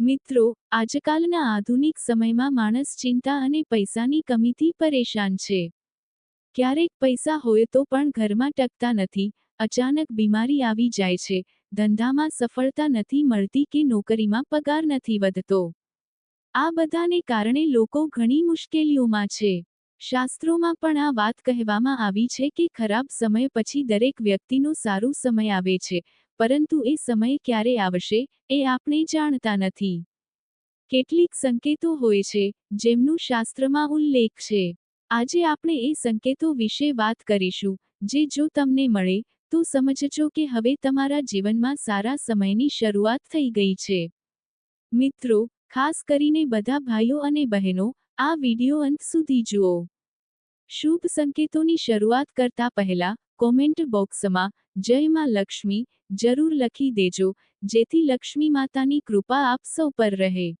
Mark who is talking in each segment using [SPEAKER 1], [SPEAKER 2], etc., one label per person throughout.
[SPEAKER 1] મિત્રો, આજકાલના આધુનિક સમયમાં માણસ ચિંતા અને પૈસાની કમીથી પરેશાન છે. ક્યારેક પૈસા હોય તો પણ ઘરમાં ટકતા નથી, અચાનક બીમારી આવી જાય છે, ધંધામાં સફળતા નથી મળતી કે નોકરીમાં પગાર નથી વધતો. આ બધાને કારણે લોકો ઘણી મુશ્કેલીઓમાં છે. શાસ્ત્રોમાં પણ આ વાત કહેવામાં આવી છે કે ખરાબ સમય પછી દરેક વ્યક્તિનો સારું સમય આવે છે પરંતુ એ સમય ક્યારે આવશે, એ આપણે જાણતા નથી. કેટલીક સંકેતો હોય છે, જેમનું શાસ્ત્રમાં ઉલ્લેખ છે. આજે આપણે એ સંકેતો વિશે વાત કરીશું, જે જો તમને મળે, તો સમજજો કે હવે તમારા જીવનમાં સારા સમયની શરૂઆત થઈ ગઈ છે. મિત્રો, ખાસ કરીને બધા ભાઈઓ અને બહેનો, આ વિડિયો અંત સુધી જુઓ. શુભ સંકેતોની શરૂઆત કરતા પહેલા, કોમેન્ટ બોક્સમાં, જય માં લક્ષ્મી, જરૂર લખી દેજો, જેથી લક્ષ્મી માતાની કૃપા આપ સૌ પર રહે.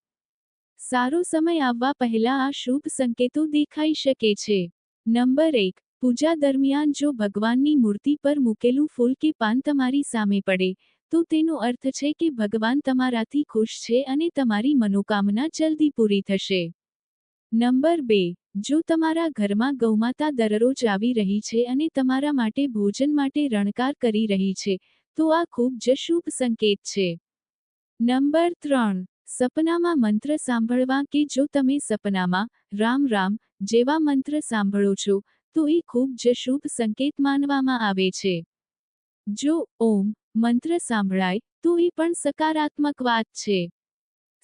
[SPEAKER 1] સારો સમય આવવા પહેલા આ શુભ સંકેતો દેખાઈ શકે છે. નંબર એક, પૂજા દરમિયાન જો ભગવાનની મૂર્તિ પર મૂકેલું ફૂલ કે પાન તમારી સામે પડે, તો તેનો અર્થ છે કે ભગવાન તમારાથી ખુશ છે અને તમારી મનોકામના જલ્દી પૂરી થશે. નંબર બે જો તમારા ઘરમાં ગૌમાતા દરરોજ આવી રહી છે અને તમારા માટે ભોજન માટે રણકાર કરી રહી છે, તો આ ખૂબ જ શુભ સંકેત છે. નંબર ત્રણ. સપનામાં મંત્ર સાંભળવા કે જો તમે સપનામાં રામ રામ જેવા મંત્ર સાંભળો છો, તો એ ખૂબ જ શુભ સંકેત માનવામાં આવે છે. જો ઓમ મંત્ર સાંભળાય, તો એ પણ સકારાત્મક વાત છે.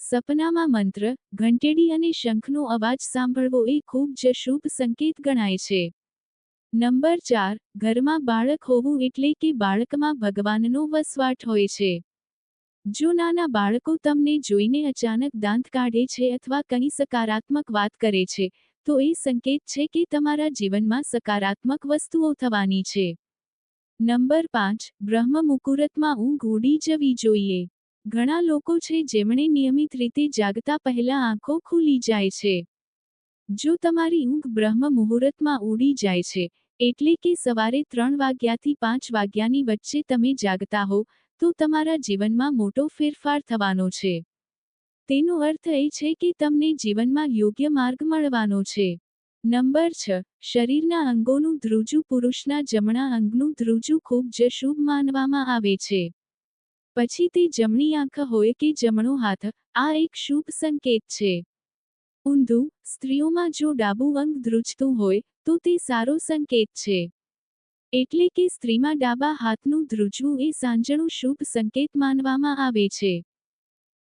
[SPEAKER 1] સપનામાં મંત્ર, ઘંટેડી અને શંખનો અવાજ સાંભળવો એ ખૂબ જ શુભ સંકેત ગણાય છે. નંબર ચાર, ઘરમાં બાળક હોવું એટલે કે બાળકમાં ભગવાનનો વસવાટ હોય છે. જો નાના બાળકો તમને જોઈને અચાનક દાંત કાઢે છે અથવા કંઈ સકારાત્મક વાત કરે છે, તો એ સંકેત છે કે તમારા જીવનમાં સકારાત્મક વસ્તુઓ થવાની છે. નંબર પાંચ, બ્રહ્મ મુહૂર્તમાં ઊંઘ ઉડી જવી જોઈએ. ઘણા લોકો છે જેમણે નિયમિત રીતે જાગતા પહેલા આંખો ખુલી જાય છે. જો તમારી ઊંઘ બ્રહ્મ મુહૂર્તમાં ઉડી જાય છે, એટલે કે સવારે ત્રણ વાગ્યાથી પાંચ વાગ્યાની વચ્ચે તમે જાગતા હો, તો તમારા જીવનમાં મોટો ફેરફાર થવાનો છે. તેનો અર્થ એ છે કે તમને જીવનમાં યોગ્ય માર્ગ મળવાનો છે. નંબર છ, શરીરના અંગોનું ધ્રુજુ પુરુષના જમણા અંગનું ધ્રુજું ખૂબ જ શુભ માનવામાં આવે છે. પછી તે જમણી આંખ હોય કે જમણો હાથ, આ એક શુભ સંકેત છે. ઊંધું, સ્ત્રીઓમાં જો ડાબું અંગ ધ્રુજતું હોય, તો તે સારો સંકેત છે. એટલે કે સ્ત્રીમાં ડાબા હાથનું ધ્રુજવું એ સાંજણું શુભ સંકેત માનવામાં આવે છે.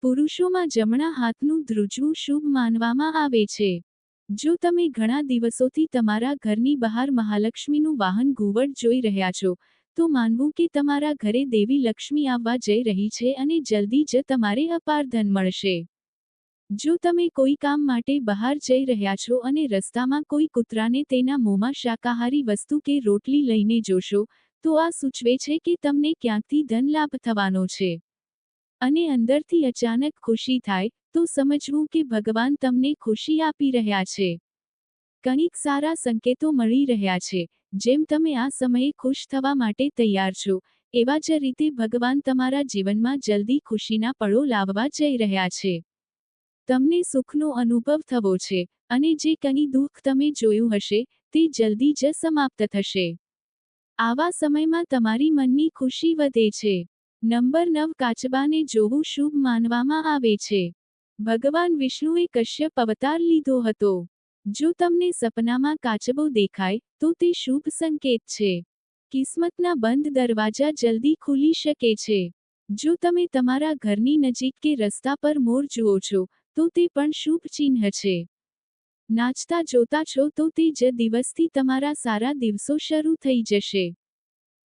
[SPEAKER 1] પુરુષોમાં જમણા હાથનું ધ્રુજવું શુભ માનવામાં આવે છે. જો તમે ઘણા દિવસોથી તમારા ઘરની બહાર મહાલક્ષ્મીનું વાહન ઘુવડ જોઈ રહ્યા છો તો માનવું કે તમારા ઘરે દેવી લક્ષ્મી આવવા જઈ રહી છે અને જલ્દી જ તમારે અપાર ધન મળશે. જો તમે કોઈ કામ માટે બહાર જઈ રહ્યા છો અને રસ્તામાં કોઈ કૂતરાને તેના મોંમાં શાકાહારી વસ્તુ કે રોટલી લઈને જોશો, તો આ સૂચવે છે કે તમને ક્યાંકથી ધન લાભ થવાનો છે. અને અંદરથી અચાનક ખુશી થાય, તો સમજવું કે ભગવાન તમને ખુશી આપી રહ્યા છે. કંઈક સારા સંકેતો મળી રહ્યા છે. જેમ તમે આ સમયે ખુશ થવા માટે તૈયાર છો, એવા જ રીતે ભગવાન તમારા જીવનમાં જલ્દી ખુશીના પળો લાવવા જઈ રહ્યા છે. તમને સુખનો અનુભવ થવો છે, અને જે કંઈ દુઃખ તમે જોયું હશે, તે જલ્દી જ સમાપ્ત થશે. આવા સમયમાં તમારી મનની ખુશી વધે છે. નંબર નવ કાચબાને જોવું શુભ માનવામાં આવે છે. ભગવાન વિષ્ણુએ કશ્યપ અવતાર લીધો હતો. જો તમને સપનામાં કાચબો દેખાય, તો તે શુભ સંકેત છે. કિસ્મતના બંધ દરવાજા જલ્દી ખુલી શકે છે. જો તમે તમારા ઘરની નજીક કે રસ્તા પર મોર જુઓ છો, તો તે પણ શુભ ચિહ્ન છે. નાચતા જોતા છો તો તે જ દિવસથી તમારા સારા દિવસો શરૂ થઈ જશે.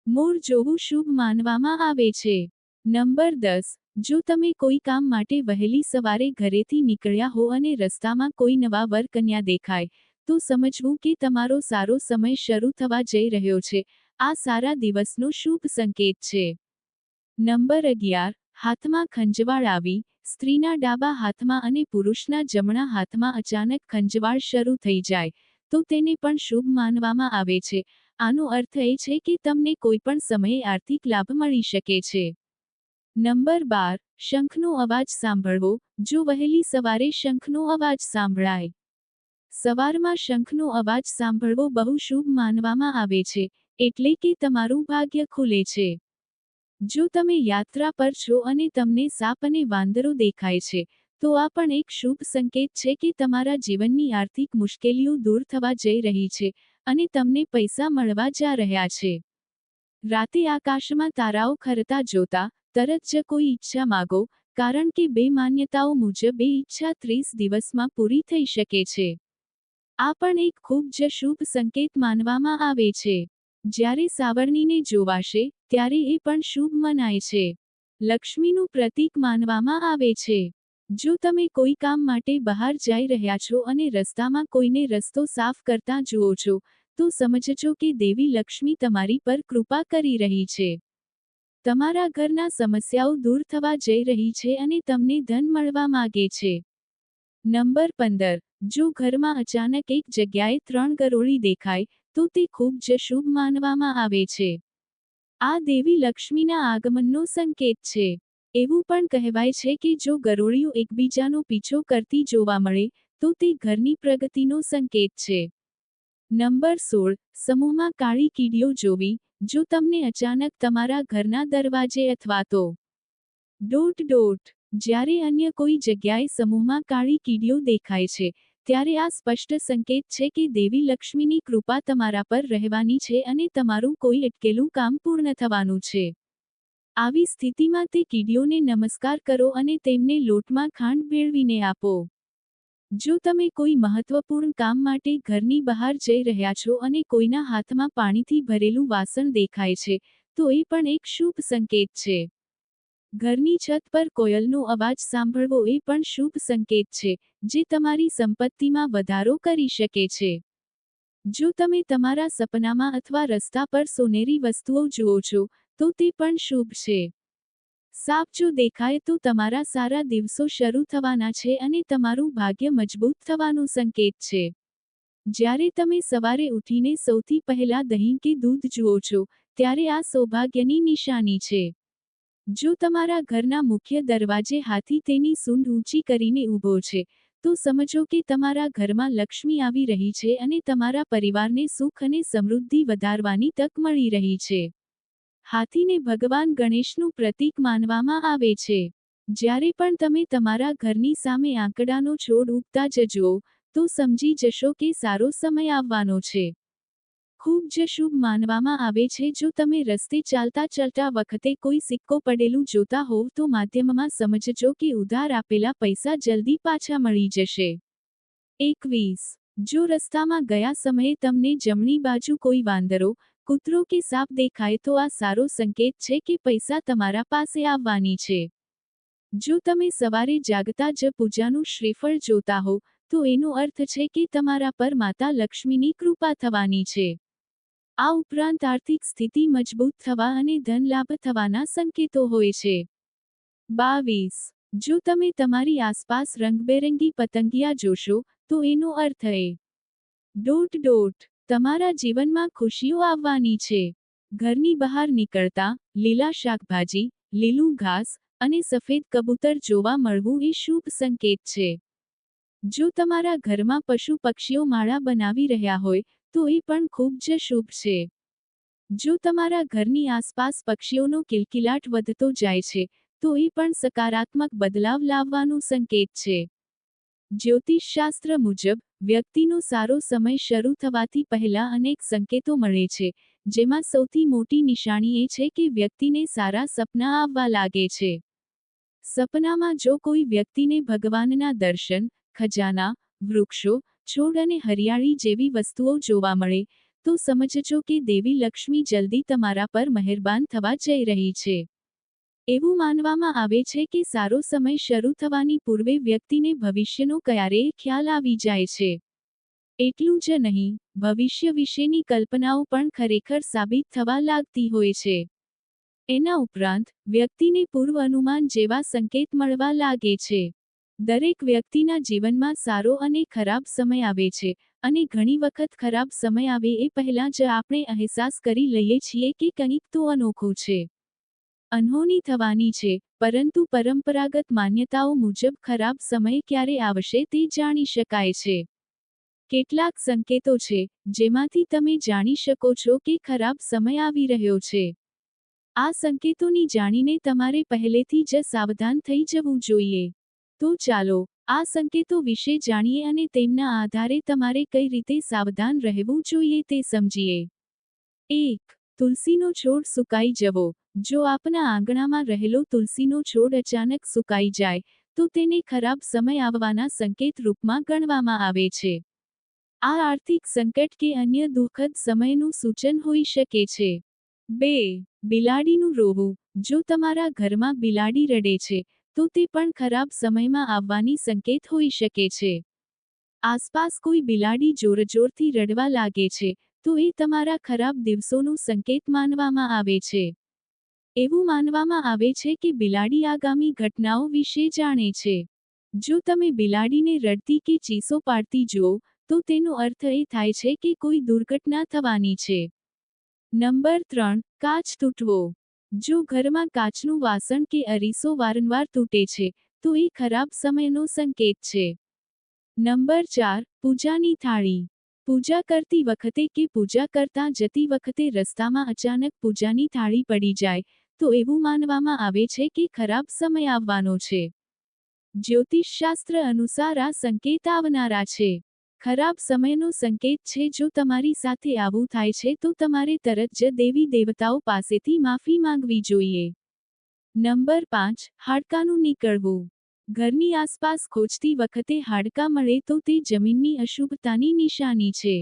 [SPEAKER 1] મોર જોવું શુભ માનવામાં આવે છે. નંબર દસ. જો તમે કોઈ કામ માટે વહેલી સવારે ઘરેથી નીકળ્યા હો અને રસ્તામાં કોઈ નવા વર કન્યા દેખાય, તો સમજવું કે તમારો સારો સમય શરૂ થવા જઈ રહ્યો છે. આ સારા દિવસનો શુભ સંકેત છે. નંબર અગિયાર, હાથમાં ખંજવાળ આવી, સ્ત્રીના ડાબા હાથમાં અને પુરુષના જમણા હાથમાં અચાનક ખંજવાળ શરૂ થઈ જાય, તો તેને પણ શુભ માનવામાં આવે છે. આનો અર્થ એ છે કે તમને કોઈ પણ સમયે આર્થિક લાભ મળી શકે છે. નંબર બાર, શંખનો અવાજ સાંભળવો, જો વહેલી સવારે શંખનો અવાજ સાંભળાય. સવારમાં શંખનો અવાજ સાંભળવો બહુ શુભ માનવામાં આવે છે, એટલે કે તમારું ભાગ્ય ખુલે છે. જો તમે યાત્રા પર છો અને તમને સાપ અને વાંદરો દેખાય છે, તો આ પણ એક શુભ સંકેત છે કે તમારા જીવનની આર્થિક મુશ્કેલીઓ દૂર થવા જઈ રહી છે, અને તમને પૈસા મળવા જા રહ્યા છે. રાતે આકાશમાં તારાઓ ખરતા જોતા તરત જ કોઈ ઈચ્છા માગો, કારણ કે બે માન્યતાઓ મુજબ એ ઈચ્છા ત્રીસ દિવસમાં પૂરી થઈ શકે છે. આ પણ એક ખૂબ જ શુભ સંકેત માનવામાં આવે છે. જ્યારે સાવરણીને જોવાશે, ત્યારે એ પણ શુભ મનાય છે. લક્ષ્મીનું પ્રતીક માનવામાં આવે છે. જો તમે કોઈ કામ માટે બહાર જઈ રહ્યા છો અને રસ્તામાં કોઈને રસ્તો સાફ કરતા જુઓ છો, તો સમજજો કે દેવી લક્ષ્મી તમારી પર કૃપા કરી રહી છે. તમારા ઘરના સમસ્યાઓ દૂર થવા જઈ રહી છે અને તમને ધન મળવા માગે છે. નંબર પંદર. જો ઘરમાં અચાનક એક જગ્યાએ ત્રણ ગરોળી દેખાય, તો તે ખૂબ જ શુભ માનવામાં આવે છે. આ દેવી લક્ષ્મીના આગમનનો સંકેત છે. એવું પણ કહેવાય છે કે જો ગરોળીઓ એકબીજાનો પીછો કરતી જોવા મળે, તો તે ઘરની પ્રગતિનો સંકેત છે. નંબર સોળ, સમૂહમાં કાળી કીડીઓ જોવી, જો તમને અચાનક તમારા ઘરના દરવાજે અથવા તો ડોટ ડોટ, જ્યારે અન્ય કોઈ જગ્યાએ સમૂહમાં કાળી કીડીઓ દેખાય છે, ત્યારે આ સ્પષ્ટ સંકેત છે કે દેવી લક્ષ્મીની કૃપા તમારા પર રહેવાની છે અને તમારું કોઈ અટકેલું કામ પૂર્ણ થવાનું છે. આવી સ્થિતિમાં તે કીડીઓને નમસ્કાર કરો અને તેમને લોટમાં ખાંડ ભેળવીને આપો. જો તમે કોઈ મહત્વપૂર્ણ કામ માટે ઘરની બહાર જઈ રહ્યા છો અને કોઈના હાથમાં પાણીથી ભરેલું વાસણ દેખાય છે, તો એ પણ એક શુભ સંકેત છે. ઘરની છત પર કોયલનો અવાજ સાંભળવો એ પણ શુભ સંકેત છે, જે તમારી સંપત્તિમાં વધારો કરી શકે છે. જો તમે તમારા સપનામાં અથવા રસ્તા પર સોનેરી વસ્તુઓ જુઓ છો, તો તે પણ શુભ છે. સાપ જો દેખાય તો તમારા સારા દિવસો શરૂ થવાના છે અને તમારું ભાગ્ય મજબૂત થવાનો સંકેત છે. જ્યારે તમે સવારે ઉઠીને સૌથી પહેલા દહીં કે દૂધ જુઓ છો, ત્યારે આ સૌભાગ્યની નિશાની છે. જો તમારા ઘરના મુખ્ય દરવાજે હાથી તેની સૂંઢ ઊંચી કરીને ઊભો છે, તો સમજો કે તમારા ઘરમાં લક્ષ્મી આવી રહી છે અને તમારા પરિવારને સુખ અને સમૃદ્ધિ વધારવાની તક મળી રહી છે. હાથીને ભગવાન ગણેશનું પ્રતીક માનવામાં આવે છે. જ્યારે પણ તમે તમારા ઘરની સામે આંકડાનો છોડ ઉગતા જજો, તો સમજી જશો કે સારો સમય આવવાનો છે. ખૂબ જ શુભ માનવામાં આવે છે, જો તમે રસ્તે ચાલતા ચાલતા વખતે કોઈ સિક્કો પડેલું જોતા હોવ, તો માધ્યમમાં સમજજો કે ઉધાર આપેલા પૈસા જલ્દી પાછા મળી જશે. એકવીસ. જો રસ્તામાં ગયા સમયે તમને જમણી બાજુ કોઈ વાંદરો કૂતરો કે સાપ દેખાય તો આ સારો સંકેત છે કે પૈસા તમારા પાસે આવવાની છે. જો તમે સવારે જાગતા જ પૂજાનું શ્રીફળ જોતા હો, તો એનો અર્થ છે કે તમારા પર માતા લક્ષ્મીની કૃપા થવાની છે. આ ઉપરાંત આર્થિક સ્થિતિ મજબૂત થવા અને ધન લાભ થવાના સંકેતો હોય છે. બાવીસ. જો તમે તમારી આસપાસ રંગબેરંગી પતંગિયા જોશો, તો એનો અર્થ એ. Dot dot. તમારા જીવનમાં ખુશીઓ આવવાની છે. ઘરની બહાર નીકળતા, લીલા શાકભાજી, લીલું ઘાસ અને સફેદ કબૂતર જોવા મળવું એ શુભ સંકેત છે. જો તમારા ઘરમાં પશુ પક્ષીઓ માળા બનાવી રહ્યા હોય, તો એ પણ ખૂબ જ શુભ છે. જો તમારા ઘરની આસપાસ પક્ષીઓનો કિલકિલાટ વધતો જાય છે, તો એ પણ સકારાત્મક બદલાવ લાવવાનું સંકેત છે. જ્યોતિષશાસ્ત્ર મુજબ, વ્યક્તિનો સારો સમય શરૂ થવાથી પહેલા અનેક સંકેતો મળે છે, જેમાં સૌથી મોટી નિશાની એ છે કે વ્યક્તિને સારા સપના આવવા લાગે છે. સપનામાં જો કોઈ વ્યક્તિને ભગવાનના દર્શન, ખજાના, વૃક્ષો, છોડ અને હરિયાળી જેવી વસ્તુઓ જોવા મળે, તો સમજજો કે દેવી લક્ષ્મી જલ્દી તમારા પર મહેરબાન થવા જઈ રહી છે. એવું માનવામાં આવે છે કે સારો સમય શરૂ થવાની પૂર્વે વ્યક્તિને ભવિષ્યનો ક્યારેય ખ્યાલ આવી જાય છે. એટલું જ નહીં, ભવિષ્ય વિશેની કલ્પનાઓ પણ ખરેખર સાબિત થવા લાગતી હોય છે. એના ઉપરાંત, વ્યક્તિને પૂર્વ અનુમાન જેવા સંકેત મળવા લાગે છે. દરેક વ્યક્તિના જીવનમાં સારો અને ખરાબ સમય આવે છે, અને ઘણી વખત ખરાબ સમય આવે એ પહેલાં જ આપણે અહેસાસ કરી લઈએ છીએ કે કંઈક તો અનોખું છે. અનહોની થવાની છે, પરંતુ પરંપરાગત માન્યતાઓ મુજબ ખરાબ સમય ક્યારે આવશે તે જાણી શકાય છે. કેટલાક સંકેતો છે, જેમાંથી તમે જાણી શકો છો કે ખરાબ સમય આવી રહ્યો છે. આ સંકેતોની જાણીને તમારે પહેલેથી જ સાવધાન થઈ જવું જોઈએ. તો ચાલો, આ સંકેતો વિશે જાણીએ અને તેમના આધારે તમારે કઈ રીતે સાવધાન રહેવું જોઈએ તે સમજીએ. એક, તુલસીનો છોડ સુકાઈ જવો. જો આપના આંગણામાં રહેલો તુલસીનો છોડ અચાનક સુકાઈ જાય, તો તેને ખરાબ સમય આવવાના સંકેત રૂપમાં ગણવામાં આવે છે. આ આર્થિક સંકટ કે અન્ય દુઃખદ સમયનું સૂચન હોઈ શકે છે. બે, બિલાડીનું રોવું. જો તમારા ઘરમાં બિલાડી રડે છે, તો તે પણ ખરાબ સમયમાં આવવાની સંકેત હોઈ શકે છે. આસપાસ કોઈ બિલાડી જોરજોરથી રડવા લાગે છે, તો એ તમારા ખરાબ દિવસોનું સંકેત માનવામાં આવે છે. એવું માનવામાં આવે છે કે બિલાડી આગામી ઘટનાઓ વિશે જાણે છે. જો તમે બિલાડીને રડતી કે ચીસો પાડતી જુઓ, તો તેનો અર્થ એ થાય છે કે કોઈ દુર્ઘટના થવાની છે. નંબર ત્રણ, કાચ તૂટવો. જો ઘરમાં કાચનું વાસણ કે અરીસો વારંવાર તૂટે છે, તો એ ખરાબ સમયનો સંકેત છે. નંબર ચાર, પૂજાની થાળી. પૂજા કરતી વખતે કે પૂજા કરતા જતી વખતે રસ્તામાં અચાનક પૂજાની થાળી પડી જાય તો એવું માનવામાં આવે છે કે ખરાબ સમય આવવાનો છે. જ્યોતિષશાસ્ત્ર અનુસાર આ સંકેત આવનારા છે. ખરાબ સમયનો સંકેત છે જો તમારી સાથે આવું થાય છે તો તમારે તરત જ દેવી દેવતાઓ પાસેથી માફી માંગવી જોઈએ. નંબર પાંચ, હાડકાનું નીકળવું. ઘરની આસપાસ ખોજતી વખતે હાડકાં મળે તો તે જમીનની અશુભતાની નિશાની છે.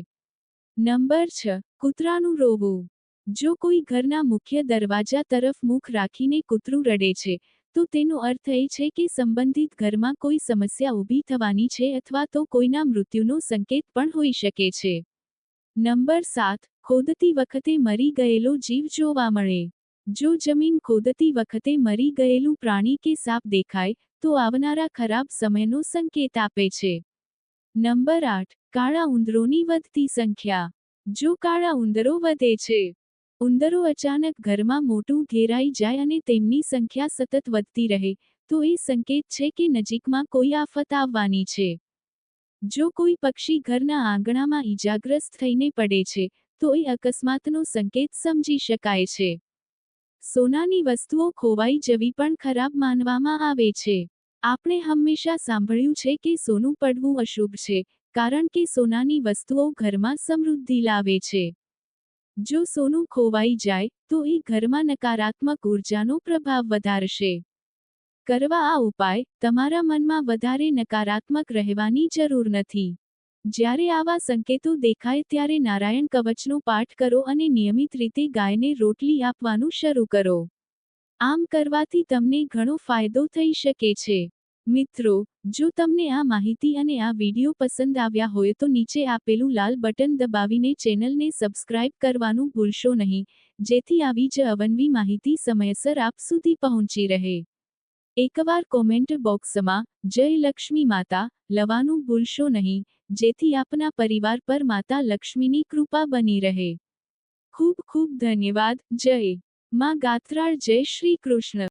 [SPEAKER 1] નંબર છ, કૂતરાનું રોવું. જો કોઈ ઘરના મુખ્ય દરવાજા તરફ મુખ રાખીને કૂતરું રડે છે, તો તેનો અર્થ એ છે કે સંબંધિત ઘરમાં કોઈ સમસ્યા ઊભી થવાની છે અથવા તો કોઈના મૃત્યુનો સંકેત પણ હોઈ શકે છે. નંબર સાત, ખોદતી વખતે મરી ગયેલો જીવ જોવા મળે. જો જમીન ખોદતી વખતે મરી ગયેલું પ્રાણી કે સાપ દેખાય, તો આવનારા ખરાબ સમયનો સંકેત આપે છે. નંબર આઠ, કાળા ઉંદરોની વધતી સંખ્યા. જો કાળા ઉંદરો વધે છે ઉંદરો અચાનક ઘરમાં મોટું ઘેરાઈ જાય અને તેમની સંખ્યા સતત વધતી રહે, તો એ સંકેત છે કે નજીકમાં કોઈ આફત આવવાની છે. જો કોઈ પક્ષી ઘરના આંગણામાં ઈજાગ્રસ્ત થઈને પડે છે, તો એ અકસ્માતનો સંકેત સમજી શકાય છે. સોનાની વસ્તુઓ ખોવાઈ જવી પણ ખરાબ માનવામાં આવે છે. આપણે હંમેશા સાંભળ્યું છે કે સોનું પડવું અશુભ છે, કારણ કે સોનાની વસ્તુઓ ઘરમાં સમૃદ્ધિ લાવે છે. જો સોનું ખોવાઈ જાય, તો એ ઘરમાં નકારાત્મક ઉર્જાનો પ્રભાવ વધારશે. કરવા આ ઉપાય, તમારા મનમાં વધારે નકારાત્મક રહેવાની જરૂર નથી. જ્યારે આવા સંકેતો દેખાય ત્યારે નારાયણ કવચનો પાઠ કરો અને નિયમિત રીતે ગાયને રોટલી આપવાનું શરૂ કરો. આમ કરવાથી તમને ઘણો ફાયદો થઈ શકે છે. મિત્રો, જો તમને આ માહિતી અને આ વીડિયો પસંદ આવ્યા હોય તો નીચે આપેલું લાલ બટન દબાવીને ચેનલને સબસ્ક્રાઇબ કરવાનું ભૂલશો નહીં. જેથી આવી જ અવનવી માહિતી સમયસર આપ સુધી પહોંચી રહે. એકવાર કોમેન્ટ બોક્સમાં, જય લક્ષ્મી માતા લવાનું ભૂલશો નહીં, જેથી આપના પરિવાર પર માતા લક્ષ્મીની કૃપા બની રહે. ખૂબ ખૂબ ધન્યવાદ, જય. માં ગાત્રાળ, જય શ્રી કૃષ્ણ.